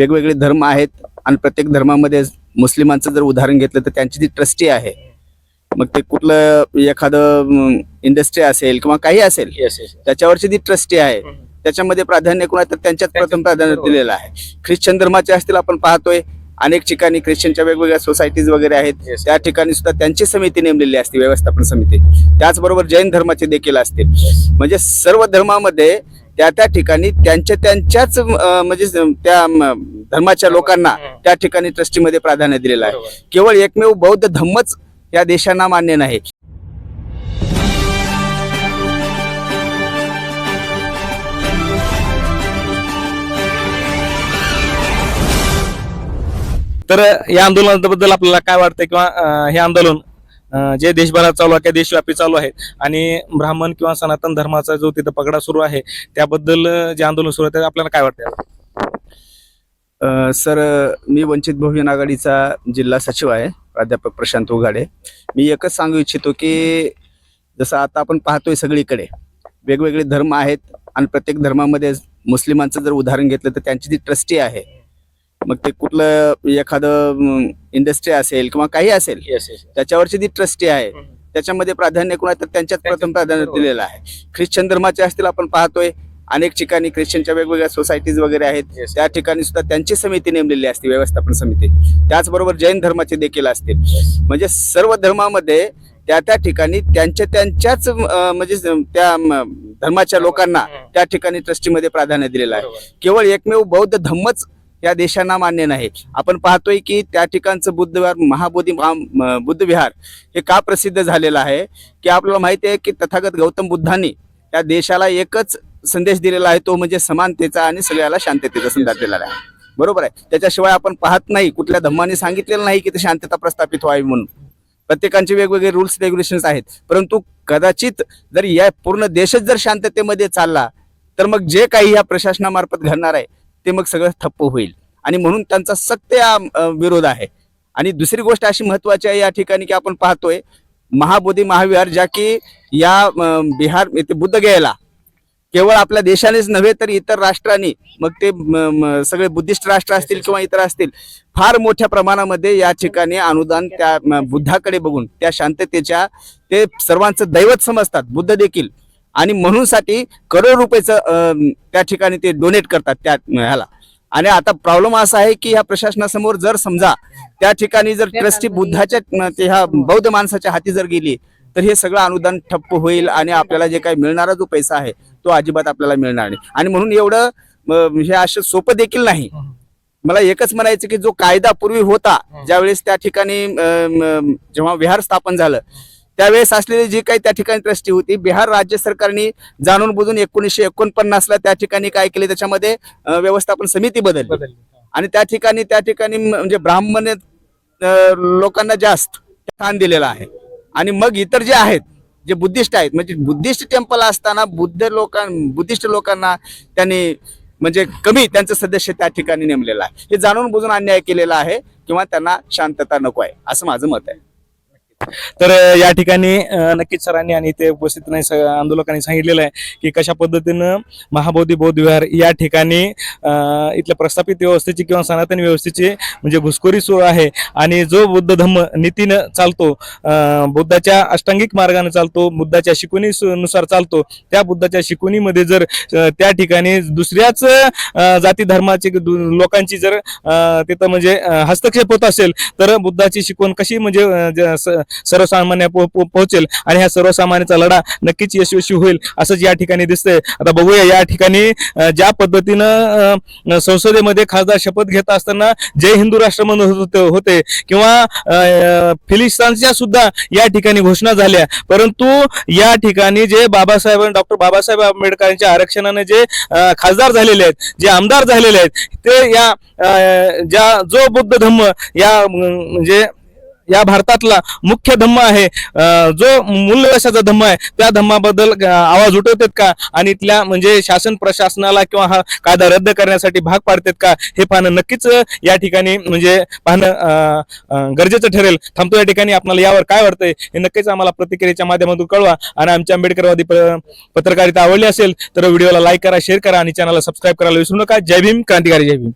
वेगवेगळे धर्म आहेत आणि प्रत्येक धर्मामध्ये मुस्लिमांचं जर उदाहरण घेतलं तर त्यांची ती ट्रस्टी आहे मग ते कुठलं एखादं इंडस्ट्री असेल किंवा काही असेल त्याच्यावरची ती ट्रस्टी आहे त्याच्यामध्ये प्राधान्य कोणा तर त्यांच्यात प्रथम प्राधान्य. दिलेलं आहे. ख्रिश्चन धर्माचे असतील आपण पाहतोय अनेक ठिकाणी ख्रिश्चनच्या वेगवेगळ्या सोसायटीज वगैरे आहेत. त्या ठिकाणी सुद्धा त्यांची समिती नेमलेली असते व्यवस्थापन समिती. त्याचबरोबर जैन धर्माचे देखील असतील. म्हणजे सर्व धर्मामध्ये त्या त्या ठिकाणी त्यांच्या त्यांच्याच म्हणजे त्या धर्माच्या लोकांना. त्या ठिकाणी ट्रस्टीमध्ये प्राधान्य दिलेलं आहे. केवळ एकमेव बौद्ध धम्मच या देशांना मान्य नाही तर या आंदोलनाबद्दल आपल्याला काय वाटतंय किंवा हे आंदोलन जे देशभरात चालू आहे त्या देशव्यापी चालू आहे आणि ब्राह्मण किंवा सनातन धर्माचा जो तिथं पगडा सुरू आहे त्याबद्दल जे आंदोलन सुरू आहे ते आपल्याला काय वाटतंय? सर मी वंचित बहुजन आघाडीचा जिल्हा सचिव आहे प्राध्यापक प्रशांत उघाडे. मी एकच सांगू इच्छितो की जसं आता आपण पाहतोय सगळीकडे वेगवेगळे धर्म आहेत आणि प्रत्येक धर्मामध्ये मुस्लिमांचं जर उदाहरण घेतलं तर त्यांची जी ट्रस्टी आहे मग ते कुठलं एखादं इंडस्ट्री असेल किंवा काही असेल त्याच्यावरची ती ट्रस्टी आहे त्याच्यामध्ये प्राधान्य कोणा तर त्यांच्यात प्रथम प्राधान्य. दिलेलं आहे. ख्रिश्चन धर्माचे असतील आपण पाहतोय अनेक ठिकाणी ख्रिश्चनच्या वेगवेगळ्या सोसायटीज वगैरे आहेत. त्या ठिकाणी सुद्धा त्यांची समिती नेमलेली असते व्यवस्थापन समिती. त्याचबरोबर जैन धर्माचे देखील असतील. म्हणजे सर्व धर्मामध्ये त्या त्या ठिकाणी त्यांच्या त्यांच्याच म्हणजे त्या धर्माच्या लोकांना. त्या ठिकाणी ट्रस्टीमध्ये प्राधान्य दिलेलं आहे. केवळ एकमेव बौद्ध धम्मच या देशांना मान्य नाही. आपण पाहतोय की त्या ठिकाणचं बुद्ध विहार महाबोधी बुद्धविहार बुद्ध विहार हे का प्रसिद्ध झालेलं आहे? की आपल्याला माहिती आहे की तथागत गौतम बुद्धांनी या देशाला एकच संदेश दिलेला आहे तो म्हणजे समानतेचा आणि सगळ्याला शांततेचा संदेश दिलेला आहे. बरोबर आहे? त्याच्याशिवाय आपण पाहत नाही कुठल्या धम्माने सांगितलेलं नाही की ते शांतता प्रस्थापित व्हावी म्हणून. प्रत्येकांचे वेगवेगळे रूल्स रेग्युलेशन्स आहेत. परंतु कदाचित जर या पूर्ण देशच जर शांततेमध्ये चालला तर मग जे काही या प्रशासनामार्फत घडणार आहे ते मग सगळं ठप्प होईल. आणि म्हणून त्यांचा सक्त या विरोध आहे. आणि दुसरी गोष्ट अशी महत्वाची आहे या ठिकाणी की आपण पाहतोय महाबोधी महाविहार ज्या की या बिहार येथे बुद्धगयाला केवळ आपल्या देशानेच नव्हे तर इतर राष्ट्रांनी मग ते सगळे बुद्धिस्ट राष्ट्र असतील किंवा इतर असतील फार मोठ्या प्रमाणामध्ये या ठिकाणी अनुदान त्या बुद्धाकडे बघून त्या शांततेच्या ते सर्वांचं दैवत समजतात. बुद्ध देखील. आणि म्हणून साठी करोड रुपयाचं त्या ठिकाणी ते डोनेट करतात त्या ह्याला. आणि आता प्रॉब्लेम असा आहे की ह्या प्रशासनासमोर जर समजा त्या ठिकाणी जर ट्रस्टी बुद्धाच्या ह्या बौद्ध माणसाच्या हाती जर गेली तर हे सगळं अनुदान ठप्प होईल आणि आपल्याला जे काही मिळणारा जो पैसा आहे तो अजिबात आपल्याला मिळणार नाही. आणि म्हणून एवढं हे असं सोपं देखील नाही. मला एकच म्हणायचं की जो कायदा पूर्वी होता ज्यावेळेस त्या ठिकाणी जेव्हा विहार स्थापन झालं त्यावेळेस असलेली जी काही त्या ठिकाणी ट्रस्टी होती बिहार राज्य सरकारने जाणून बुजून एकोणीसशे एकोणपन्नासला त्या ठिकाणी काय केले त्याच्यामध्ये व्यवस्थापन समिती बदलली. आणि त्या ठिकाणी त्या ठिकाणी म्हणजे ब्राह्मण लोकांना जास्त स्थान दिलेलं आहे. आणि मग इतर जे आहेत जे बुद्धिस्ट आहेत म्हणजे बुद्धिस्ट टेम्पल असताना बुद्ध लोकां बुद्धिस्ट लोकांना त्यांनी म्हणजे कमी त्यांचं सदस्य त्या ठिकाणी नेमलेलं आहे. हे जाणून बुजून अन्याय केलेला आहे किंवा त्यांना शांतता नको आहे असं माझं मत आहे. तर या ठिकाणी नक्कीच सरांनी आणि ते उपस्थित नाही आंदोलकांनी सांगितलेलं आहे की कशा पद्धतीनं महाबोधी बोधविहार विहार या ठिकाणी इथल्या प्रस्थापित व्यवस्थेची किंवा सनातन व्यवस्थेची म्हणजे घुसखोरी सुरू आहे आणि जो बुद्ध धम्म नीतीनं चालतो अं, बुद्धाच्या अष्टांगिक मार्गाने चालतो बुद्धाच्या शिकवणीनुसार नुसार चालतो त्या बुद्धाच्या शिकवणीमध्ये जर त्या ठिकाणी दुसऱ्याच जाती धर्माची लोकांची जर अं, तिथं म्हणजे हस्तक्षेप होत असेल तर बुद्धाची शिकवण कशी म्हणजे सर्वसामान्य पोहोचेल आणि ह्या सर्वसामान्याचा लढा नक्कीच यशस्वी होईल असंच या ठिकाणी दिसतंय. आता बघूया या ठिकाणी ज्या पद्धतीनं संसदेमध्ये खासदार शपथ घेत असताना जय हिंदू राष्ट्र म्हणून होते किंवा फिलिस्तानच्या सुद्धा या ठिकाणी घोषणा झाल्या. परंतु या ठिकाणी जे बाबासाहेब डॉक्टर बाबासाहेब आंबेडकरांच्या आरक्षणाने जे खासदार झालेले आहेत जे आमदार झालेले आहेत ते या ज्या जो बुद्ध धम्म या म्हणजे या भारतातला मुख्य धम्म आहे. जो मूल्यवशाचा धम्म आहे त्या धम्माबद्दल आवाज उठवतात का? आणि इथल्या म्हणजे शासन प्रशासनाला किंवा हा कायदा रद्द करण्यासाठी भाग पाडतात का? हे पाहणं नक्कीच या ठिकाणी म्हणजे पाहणं गरजेचं ठरेल. थांबतो या ठिकाणी. आपल्याला यावर काय वाटतंय हे नक्कीच आम्हाला प्रतिक्रियेच्या माध्यमातून कळवा. आणि आमच्या आंबेडकरवादी प- पत्रकारिता आवडली असेल तर व्हिडिओला लाईक करा शेअर करा आणि चॅनलला सबस्क्राईब करायला विसरू नका. जय भीम क्रांतिकारी जय भीम.